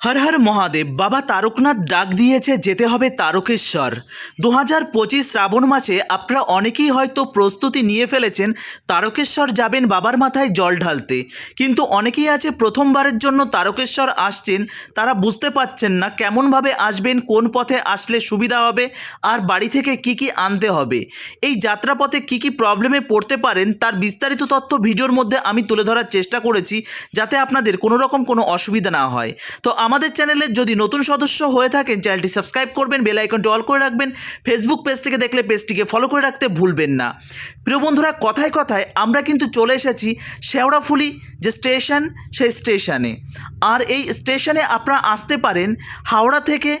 হর হর মহাদেব, বাবা তারকনাথ ডাক দিয়েছে যেতে হবে তারকেশ্বর। দু হাজার পঁচিশ শ্রাবণ মাসে আপনারা অনেকেই হয়তো প্রস্তুতি নিয়ে ফেলেছেন, তারকেশ্বর যাবেন বাবার মাথায় জল ঢালতে। কিন্তু অনেকেই আছে প্রথমবারের জন্য তারকেশ্বর আসছেন, তারা বুঝতে পারছেন না কেমনভাবে আসবেন, কোন পথে আসলে সুবিধা হবে, আর বাড়ি থেকে কি কি আনতে হবে। এই যাত্রাপথে কি কি প্রবলেমে পড়তে পারেন, তার বিস্তারিত তথ্য ভিডিওর মধ্যে আমি তুলে ধরার চেষ্টা করেছি, যাতে আপনাদের কোনো রকম কোনো অসুবিধা না হয়। তো আমাদের চ্যানেলের যদি নতুন সদস্য হয়ে থাকেন, চ্যানেলটি সাবস্ক্রাইব করবেন, বেল আইকনটি অল করে রাখবেন। ফেসবুক পেজ থেকে দেখলে পেজটিকে ফলো করে রাখতে ভুলবেন না। প্রিয় বন্ধুরা, কথায় কথায় আমরা কিন্তু চলে এসেছি শেওড়াফুলি যে স্টেশন, সেই স্টেশনে। আর এই স্টেশনে আপনারা আসতে পারেন, হাওড়া থেকে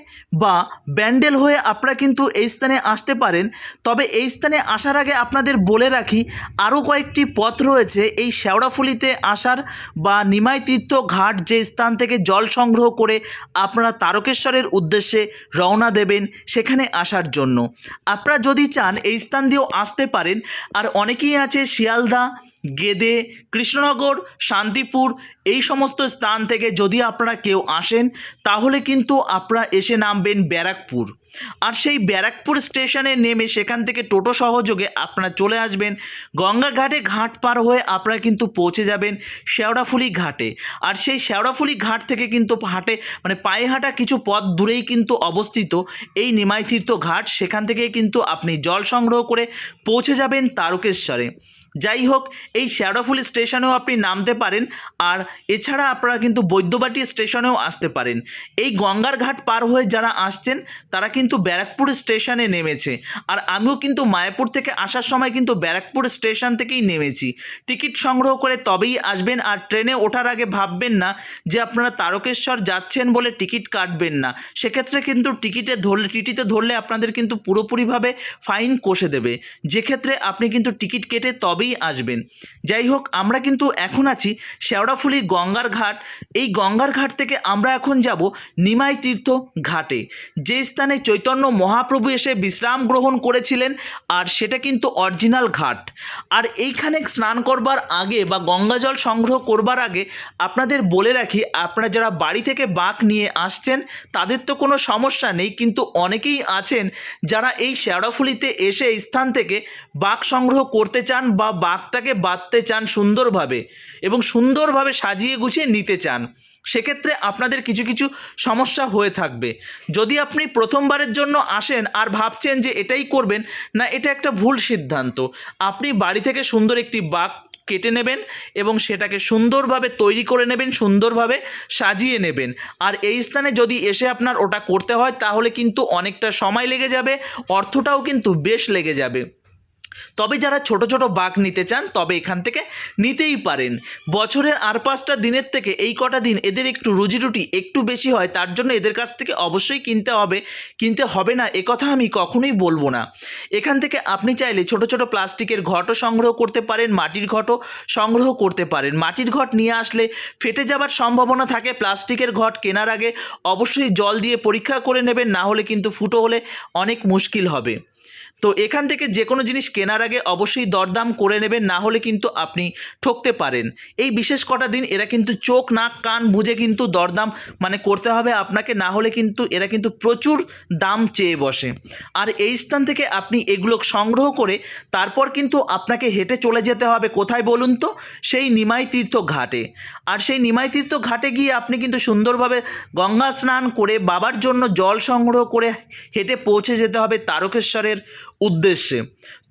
বা ব্যান্ডেল হয়ে আপনারা কিন্তু এই স্থানে আসতে পারেন। তবে এই স্থানে আসার আগে আপনাদের বলে রাখি, আরও কয়েকটি পথ রয়েছে। এই শেওড়াফুলিতে আসার বা নিমাই তীর্থ ঘাট যে স্থান থেকে জল সংগ্রহ করে আপনারা তারকেশ্বরের উদ্দেশ্যে রওনা দেবেন সেখানে আসার জন্য। আপনারা যদি চান এই স্থান দিয়েও আসতে পারেন, আর অনেকেই আছে শিয়ালদা গেদে, কৃষ্ণনগর, শান্তিপুর এই সমস্ত স্থান থেকে যদি আপনারা কেউ আসেন, তাহলে কিন্তু আপনারা এসে নামবেন ব্যারাকপুর। আর সেই ব্যারাকপুর স্টেশনে নেমে সেখান থেকে টোটো সহযোগে আপনারা চলে আসবেন। গঙ্গাঘাটে ঘাট পার হয়ে আপনারা কিন্তু পৌঁছে যাবেন শেওড়াফুলি ঘাটে। আর সেই শেওড়াফুলি ঘাট থেকে কিন্তু হাটে মানে পায়ে হাঁটা কিছু পথ দূরেই কিন্তু অবস্থিত। এই নিমাইতীর্থ ঘাট, সেখান থেকে কিন্তু আপনি জল সংগ্রহ করে পৌঁছে যাবেন তারকেশ্বরে। যাই হোক এই শ্যাওড়াফুলি স্টেশনেও আপনি নামতে পারেন আর এছাড়া আপনারা কিন্তু বৈদ্যবাটি স্টেশনেও আসতে পারেন। এই গঙ্গার ঘাট পার হয়ে যারা আসছেন, তারা কিন্তু ব্যারাকপুর স্টেশনে নেমেছে। আর আমিও কিন্তু মায়াপুর থেকে আসার সময় কিন্তু ব্যারাকপুর স্টেশন থেকেই নেমেছি। টিকিট সংগ্রহ করে তবেই আসবেন আর ট্রেনে ওঠার আগে ভাববেন না যে আপনারা তারকেশ্বর যাচ্ছেন বলে টিকিট কাটবেন না। সেক্ষেত্রে কিন্তু টিকিটে ধরলে, টিটিতে ধরলে আপনাদের কিন্তু পুরোপুরিভাবে ফাইন কষে দেবে। যেক্ষেত্রে আপনি কিন্তু টিকিট কেটে তবেই আসবেন। যাই হোক, আমরা কিন্তু এখন আছি শেওড়াফুলি গঙ্গার ঘাট। এই গঙ্গার ঘাট থেকে আমরা এখন যাব নিমাই তীর্থ ঘাটে। যে স্থানে চৈতন্য মহাপ্রভু এসে বিশ্রাম গ্রহণ করেছিলেন, আর সেটা কিন্তু অরিজিনাল ঘাট। আর এইখানে স্নান করবার আগে বা গঙ্গা জল সংগ্রহ করবার আগে আপনাদের বলে রাখি, আপনারা যারা বাড়ি থেকে বাঁক নিয়ে আসছেন, তাদের তো কোনো সমস্যা নেই, কিন্তু অনেকেই আছেন যারা এই শেওড়াফুলিতে এসে স্থান থেকে বাঘ সংগ্রহ করতে চান বা বাঘটাকে বাঁধতে চান সুন্দরভাবে এবং সুন্দরভাবে সাজিয়ে গুছিয়ে নিতে চান, সেক্ষেত্রে আপনাদের কিছু কিছু সমস্যা হয়ে থাকবে। যদি আপনি প্রথমবারের জন্য আসেন আর ভাবছেন যে এটাই করবেন, না, এটা একটা ভুল সিদ্ধান্ত। আপনি বাড়ি থেকে সুন্দর একটি বাঘ কেটে নেবেন এবং সেটাকে সুন্দরভাবে তৈরি করে নেবেন, সুন্দরভাবে সাজিয়ে নেবেন। আর এই স্থানে যদি এসে আপনার ওটা করতে হয়, তাহলে কিন্তু অনেকটা সময় লেগে যাবে, অর্থটাও কিন্তু বেশ লেগে যাবে। তবে যারা ছোট ছোট বাঘ নিতে চান, তবে এখান থেকে নিতেই পারেন। বছরের আর পাঁচটা দিনের থেকে এই কটা দিন এদের একটু রুজি রুটি একটু বেশি হয়, তার জন্য এদের কাছ থেকে অবশ্যই কিনতে হবে। কিনতে হবে না একথা আমি কখনোই বলব না। এখান থেকে আপনি চাইলে ছোট ছোট প্লাস্টিকের ঘটও সংগ্রহ করতে পারেন, মাটির ঘটও সংগ্রহ করতে পারেন। মাটির ঘট নিয়ে আসলে ফেটে যাবার সম্ভাবনা থাকে, প্লাস্টিকের ঘট কেনার আগে অবশ্যই জল দিয়ে পরীক্ষা করে নেবেন, না হলে কিন্তু ফুটো হলে অনেক মুশকিল হবে। তো এখান থেকে যে কোনো জিনিস কেনার আগে অবশ্যই দরদাম করে নেবেন, না হলে কিন্তু আপনি ঠকতে পারেন। এই বিশেষ কটা দিন এরা কিন্তু চোখ, নাক, কান বুঝে কিন্তু দরদাম মানে করতে হবে আপনাকে, না হলে কিন্তু এরা কিন্তু প্রচুর দাম চেয়ে বসে। আর এই স্থান থেকে আপনি এগুলো সংগ্রহ করে তারপর কিন্তু আপনাকে হেঁটে চলে যেতে হবে কোথায় বলুন তো? সেই নিমাই তীর্থ ঘাটে। আর সেই নিমাই তীর্থ ঘাটে গিয়ে আপনি কিন্তু সুন্দরভাবে গঙ্গা স্নান করে বাবার জন্য জল সংগ্রহ করে হেঁটে পৌঁছে যেতে হবে তারকেশ্বরের উদ্দেশ্যে।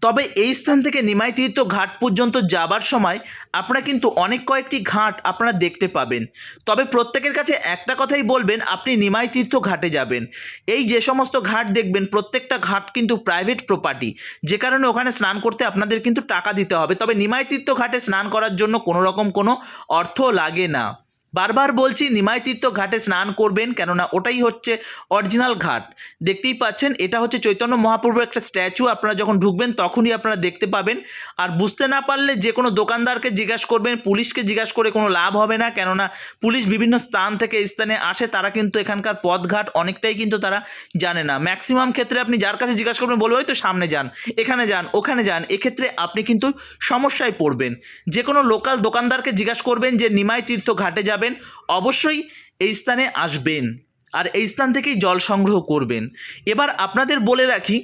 তবে এই স্থান থেকে নিমাই তীর্থ ঘাট পর্যন্ত যাবার সময় আপনারা কিন্তু অনেক কয়েকটি ঘাট আপনারা দেখতে পাবেন। তবে প্রত্যেকের কাছে একটা কথাই বলবেন, আপনি নিমাই তীর্থ ঘাটে যাবেন। এই যে সমস্ত ঘাট দেখবেন, প্রত্যেকটা ঘাট কিন্তু প্রাইভেট প্রপার্টি যে কারণে ওখানে স্নান করতে আপনাদের কিন্তু টাকা দিতে হবে। তবে নিমাই তীর্থ ঘাটে স্নান করার জন্য কোনো রকম কোনো অর্থ লাগে না। বারবার বলছি, নিমাই তীর্থ ঘাটে স্নান করবেন কেননা ওটাই হচ্ছে অরিজিনাল ঘাট। দেখতেই পাচ্ছেন, এটা হচ্ছে চৈতন্য মহাপ্রভুর একটা স্ট্যাচু আপনারা যখন ঢুকবেন তখনই আপনারা দেখতে পাবেন। আর বুঝতে না পারলে যে কোনো দোকানদারকে জিজ্ঞাসা করবেন, পুলিশকে জিজ্ঞাসা করে কোনো লাভ হবে না, কেননা পুলিশ বিভিন্ন স্থান থেকে স্থানে আসে, তারা কিন্তু এখানকার পথঘাট অনেকটাই কিন্তু তারা জানে না। ম্যাক্সিমাম ক্ষেত্রে আপনি যার কাছে জিজ্ঞাসা করবেন, বলবে তো সামনে যান, এখানে যান, ওখানে যান। এক্ষেত্রে আপনি কিন্তু সমস্যায় পড়বেন। যে কোনো লোকাল দোকানদারকে জিজ্ঞাসা করবেন যে, নিমাই তীর্থ ঘাটে যাবেন অবশ্যই এই স্থানে আসবেন। আর এই স্থান থেকেই জল সংগ্রহ করবেন। এবার আপনাদের বলে রাখি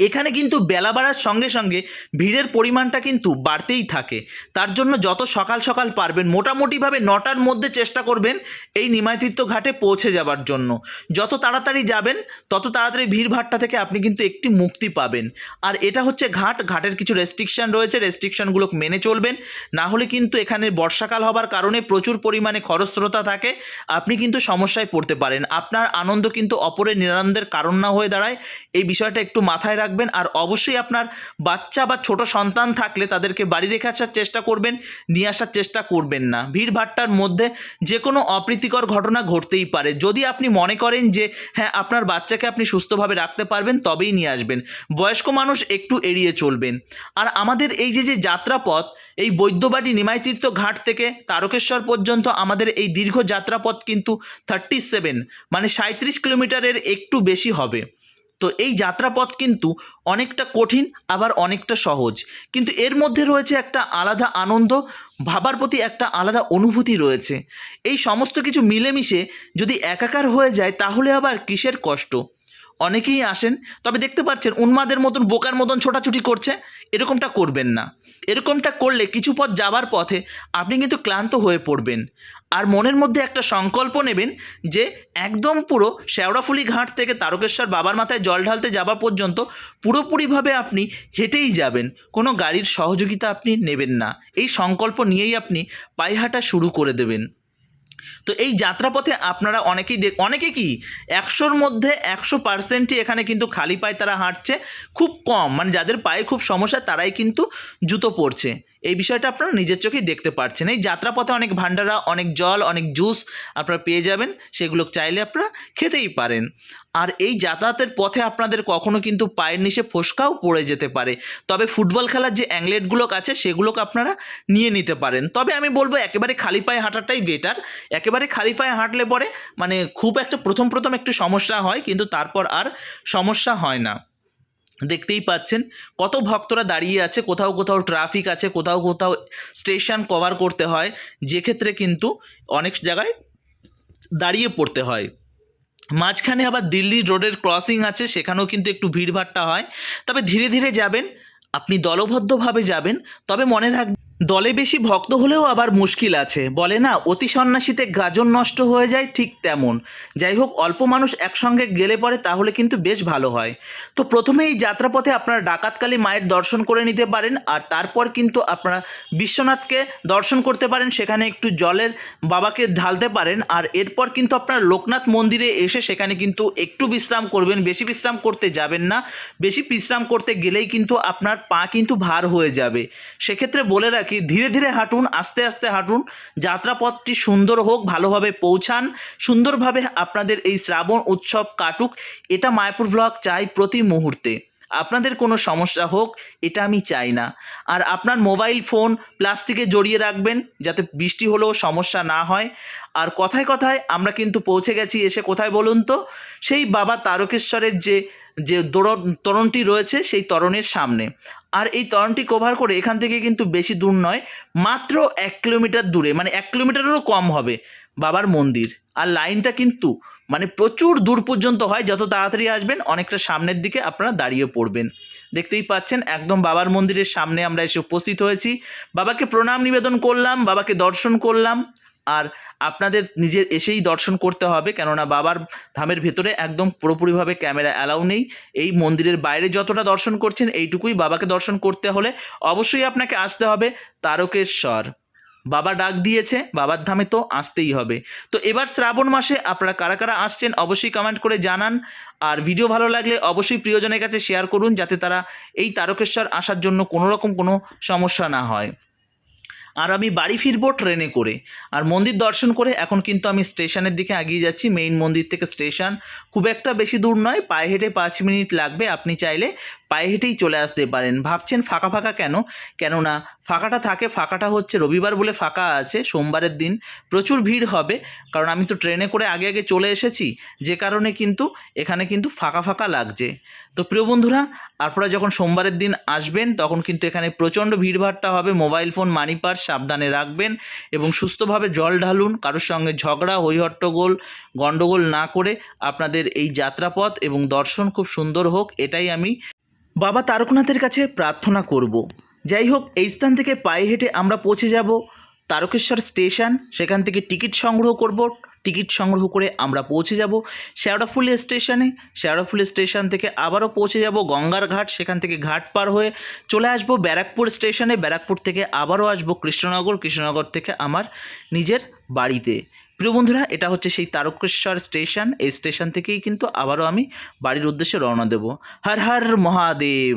এখানে কিন্তু বেলা বাড়ার সঙ্গে সঙ্গে ভিড়ের পরিমাণটা কিন্তু বাড়তেই থাকে। তার জন্য যত সকাল সকাল পারবেন, মোটামুটিভাবে নটার মধ্যে চেষ্টা করবেন এই নিমাইতীর্থ ঘাটে পৌঁছে যাবার জন্য। যত তাড়াতাড়ি যাবেন, তত তাড়াতাড়ি ভিড়ভাট্টা থেকে আপনি কিন্তু একটি মুক্তি পাবেন। আর এটা হচ্ছে ঘাট, ঘাটের কিছু রেস্ট্রিকশন রয়েছে রেস্ট্রিকশনগুলো মেনে চলবেন। না হলে কিন্তু এখানে বর্ষাকাল হবার কারণে প্রচুর পরিমাণে খরস্রোতা থাকে, আপনি কিন্তু সমস্যায় পড়তে পারেন। আপনার আনন্দ কিন্তু অপরের নিরানন্দের কারণ না হয়ে দাঁড়ায়। এই বিষয়টা একটু মাথায় আর অবশ্যই আপনার বাচ্চা বা ছোট সন্তান থাকলে তাদেরকে বাড়ি রেখে আসার চেষ্টা করবেন, নিয়ে আসার চেষ্টা করবেন না। ভিড়ভাট্টার মধ্যে যে কোনো অপ্রীতিকর ঘটনা ঘটতেই পারে। যদি আপনি মনে করেন যে হ্যাঁ আপনার বাচ্চাকে আপনি সুস্থভাবে রাখতে পারবেন, তবেই নিয়ে আসবেন। বয়স্ক মানুষ একটু এড়িয়ে চলবেন। আর আমাদের এই যে যে যাত্রাপথ, এই বৈদ্যবাটি নিমাইতীর্থ ঘাট থেকে তারকেশ্বর পর্যন্ত আমাদের এই দীর্ঘ যাত্রাপথ কিন্তু থার্টি সেভেন মানে সাঁত্রিশ কিলোমিটারের একটু বেশি হবে। তো এই যাত্রাপথ কিন্তু অনেকটা কঠিন, আবার অনেকটা সহজ। কিন্তু এর মধ্যে রয়েছে একটা আলাদা আনন্দ, ভাবার প্রতি একটা আলাদা অনুভূতি রয়েছে। এই সমস্ত কিছু মিলেমিশে যদি একাকার হয়ে যায়, তাহলে আবার কিসের কষ্ট? অনেকেই আসেন, তবে দেখতে পাচ্ছেন উন্মাদের মতন, বোকার মতন ছোটাছুটি করছে, এরকমটা করবেন না। এরকমটা করলে কিছু পথ যাবার পথে আপনি কিন্তু ক্লান্ত হয়ে পড়বেন। আর মনের মধ্যে একটা সংকল্প নেবেন যে একদম পুরো শেওড়াফুলি ঘাট থেকে তারকেশ্বর বাবার মাথায় জল ঢালতে যাওয়া পর্যন্ত পুরোপুরিভাবে আপনি হেঁটেই যাবেন। কোনো গাড়ির সহযোগিতা আপনি নেবেন না। এই সংকল্প নিয়েই আপনি পায়ে হাঁটা শুরু করে দেবেন। তো এই যাত্রাপথে আপনারা অনেকেই দেখ অনেকে কি একশোর মধ্যে একশো পার্সেন্টই এখানে কিন্তু খালি পায়ে তারা হাঁটছে, খুব কম। মানে যাদের পায়ে খুব সমস্যা, তারাই কিন্তু জুতো পরছে। এই বিষয়টা আপনারা নিজের চোখেই দেখতে পাচ্ছেন এই যাত্রাপথে অনেক ভান্ডারা অনেক জল, অনেক জুস আপনারা পেয়ে যাবেন। সেগুলো চাইলে আপনারা খেতেই পারেন। আর এই যাতায়াতের পথে আপনাদের কখনো কিন্তু পায়ের নিচে ফোসকাও পড়ে যেতে পারে। তবে ফুটবল খেলার যে অ্যাংলেটগুলো আছে, সেগুলোকে আপনারা নিয়ে নিতে পারেন। তবে আমি বলব, একেবারে খালি পায়ে হাঁটাটাই বেটার একেবারে খালি পায়ে হাঁটলে পরে মানে খুব একটা প্রথম প্রথম একটু সমস্যা হয়, কিন্তু তারপর আর সমস্যা হয় না। দেখতেই পাচ্ছেন কত ভক্তরা দাঁড়িয়ে আছে, কোথাও কোথাও ট্রাফিক আছে, কোথাও কোথাও স্টেশন কভার করতে হয় যে ক্ষেত্রে কিন্তু অনেক জায়গায় দাঁড়িয়ে পড়তে হয়। মাঝখানে আবার দিল্লি রোডের ক্রসিং আছে, সেখানেও কিন্তু একটু ভিড়ভাট্টা হয়। তবে ধীরে ধীরে যাবেন, আপনি দলবদ্ধভাবে যাবেন, তবে মনে রাখবেন দলে বেশি ভক্ত হলেও আবার মুশকিল আছে। বলে না, অতি সন্ন্যাসীতে গাজন নষ্ট হয়ে যায় ঠিক তেমন। যাই হোক, অল্প মানুষ একসঙ্গে গেলে পরে তাহলে কিন্তু বেশ ভালো হয়। তো প্রথমে এই যাত্রাপথে আপনারা ডাকাতকালী মায়ের দর্শন করে নিতে পারেন আর তারপর কিন্তু আপনারা বিশ্বনাথকে দর্শন করতে পারেন, সেখানে একটু জলের বাবাকে ঢালতে পারেন আর এরপর কিন্তু আপনারা লোকনাথ মন্দিরে এসে সেখানে কিন্তু একটু বিশ্রাম করবেন, বেশি বিশ্রাম করতে যাবেন না। বেশি বিশ্রাম করতে গেলেই কিন্তু আপনার পা কিন্তু ভার হয়ে যাবে। সেক্ষেত্রে বলে রাখি ধীরে ধীরে হাঁটুন, আস্তে আস্তে হাঁটুন। যাত্রাপথটি সুন্দর হোক, ভালোভাবে পৌঁছান। সুন্দরভাবে আপনাদের এই শ্রাবণ উৎসব কাটুক। এটা মায়াপুর ব্লগ চাই প্রতি মুহূর্তে। আপনাদের কোনো সমস্যা হোক, এটা আমি চাই না। আর আপনার মোবাইল ফোন প্লাস্টিকে জড়িয়ে রাখবেন যাতে বৃষ্টি হলেও সমস্যা না হয়। আর কথায় কথায় আমরা কিন্তু পৌঁছে গেছি, এসে কোথায় বলুন তো? সেই বাবা তারকেশ্বরের যে যে দোরণ, তরণটি রয়েছে সেই তরণের সামনে। আর এই তরণটি কভার করে এখান থেকে কিন্তু বেশি দূর নয়, মাত্র এক কিলোমিটার দূরে মানে এক কিলোমিটারেরও কম হবে বাবার মন্দির। আর লাইনটা কিন্তু মানে প্রচুর দূর পর্যন্ত হয়, যত তাড়াতাড়ি আসবেন, অনেকটা সামনের দিকে আপনারা দাঁড়িয়ে পড়বেন। দেখতেই পাচ্ছেন, একদম বাবার মন্দিরের সামনে আমরা এসে উপস্থিত হয়েছি। বাবাকে প্রণাম নিবেদন করলাম, বাবাকে দর্শন করলাম। আর আপনাদের নিজের এসেই দর্শন করতে হবে। কেননা বাবার ধামের ভেতরে একদম পুরোপুরিভাবে ক্যামেরা অ্যালাউ নেই। এই মন্দিরের বাইরে যতটা দর্শন করছেন, এইটুকুই বাবাকে দর্শন করতে হলে অবশ্যই আপনাকে আসতে হবে তারকেশ্বর। বাবা ডাক দিয়েছে, বাবার ধামে তো আসতেই হবে। তো এবার শ্রাবণ মাসে আপনারা কারা কারা আসছেন অবশ্যই কমেন্ট করে জানান। আর ভিডিও ভালো লাগলে অবশ্যই প্রিয়জনের কাছে শেয়ার করুন, যাতে তারা এই তারকেশ্বর আসার জন্য কোনো রকম কোনো সমস্যা না হয়। আর আমি বাড়ি ফিরবো ট্রেনে করে। আর মন্দির দর্শন করে এখন কিন্তু আমি স্টেশনের দিকে এগিয়ে যাচ্ছি মেইন মন্দির থেকে স্টেশন। খুব একটা বেশি দূর নয়, পায়ে হেঁটে পাঁচ মিনিট লাগবে। আপনি চাইলে পায়ে হেঁটেই চলে আসতে পারেন। ভাবছেন ফাঁকা ফাঁকা কেন? কেননা ফাঁকাটা থাকে, ফাঁকাটা হচ্ছে রবিবার বলে ফাঁকা আছে, সোমবারের দিন প্রচুর ভিড় হবে। কারণ আমি তো ট্রেনে করে আগে আগে চলে এসেছি, যে কারণে কিন্তু এখানে কিন্তু ফাঁকা ফাঁকা লাগছে। তো প্রিয় বন্ধুরা, আপনারা যখন সোমবারের দিন আসবেন, তখন কিন্তু এখানে প্রচণ্ড ভিড়ভাড়টা হবে। মোবাইল ফোন, মানি পার্স সাবধানে রাখবেন এবং সুস্থভাবে জল ঢালুন। কারোর সঙ্গে ঝগড়া, হৈহট্টগোল, গণ্ডগোল না করে আপনাদের এই যাত্রাপথ এবং দর্শন খুব সুন্দর হোক, এটাই আমি বাবা তারকনাথের কাছে প্রার্থনা করব। যাই হোক এই স্থান থেকে পায়ে হেঁটে আমরা পৌঁছে যাব তারকেশ্বর স্টেশন। সেখান থেকে টিকিট সংগ্রহ করব। টিকিট সংগ্রহ করে আমরা পৌঁছে যাব শেওড়াফুলি স্টেশনে। শেওড়াফুলি স্টেশন থেকে আবারও পৌঁছে যাব গঙ্গার ঘাট। সেখান থেকে ঘাট পার হয়ে চলে আসব ব্যারাকপুর স্টেশনে। ব্যারাকপুর থেকে আবারও আসব কৃষ্ণনগর। কৃষ্ণনগর থেকে আমার নিজের বাড়িতে। প্রিয় বন্ধুরা, এটা হচ্ছে সেই তারকেশ্বর স্টেশন। এই স্টেশন থেকেই কিন্তু আবারও আমি বাড়ির উদ্দেশ্যে রওনা দেব। হর হর মহাদেব।